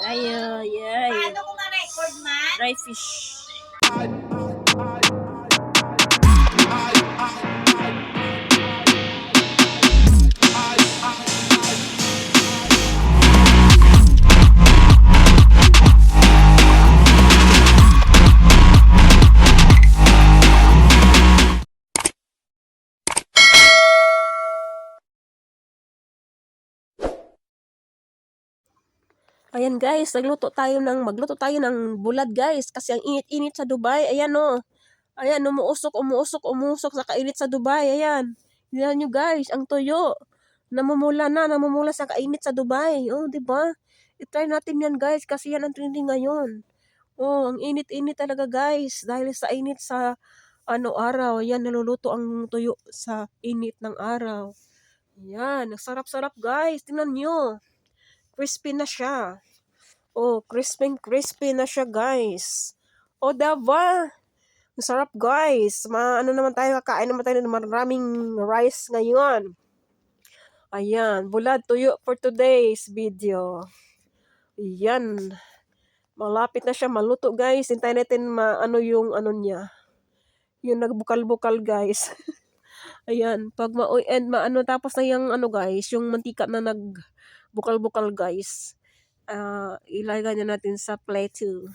Tayo, yay. Paano ko ma-record man? Dry fish. Ayan guys, nagluto tayo ng magluto tayo ng bulad guys kasi ang init-init sa Dubai. Ayan oh. Ayan, umuusok, umuusok, umusok sa kainit sa Dubai. Ayan. Tingnan nyo guys, ang tuyo. Namumula na, namumula sa kainit sa Dubai. Oh, di ba? I-try natin yan guys kasi yan ang trending ngayon. Oh, ang init-init talaga guys dahil sa init sa ano araw. Ayan, naluluto ang tuyo sa init ng araw. Ayan, sarap-sarap guys. Tingnan nyo crispy na siya. Oh, crispy crispy na siya, guys. Oh, dava. Ang sarap, guys. Ma ano naman tayo, kakain naman tayo ng maraming rice ngayon. Ayan, bulad tuyo for today's video. Ayan. Malapit na siya maluto, guys. Hintayin natin maano yung ano niya. Yung nagbukal-bukal, guys. Ayan, pag ma and maano tapos na yung ano guys, yung mantika na nag bukal-bukal guys. Ah, ilagay na natin sa plate 2.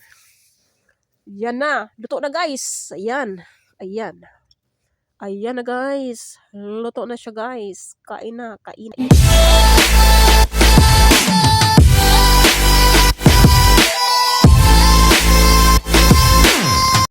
Yan na, luto na guys. Ayan. Ayan. Ayan na guys. Luto na siya guys. Kain na, kain.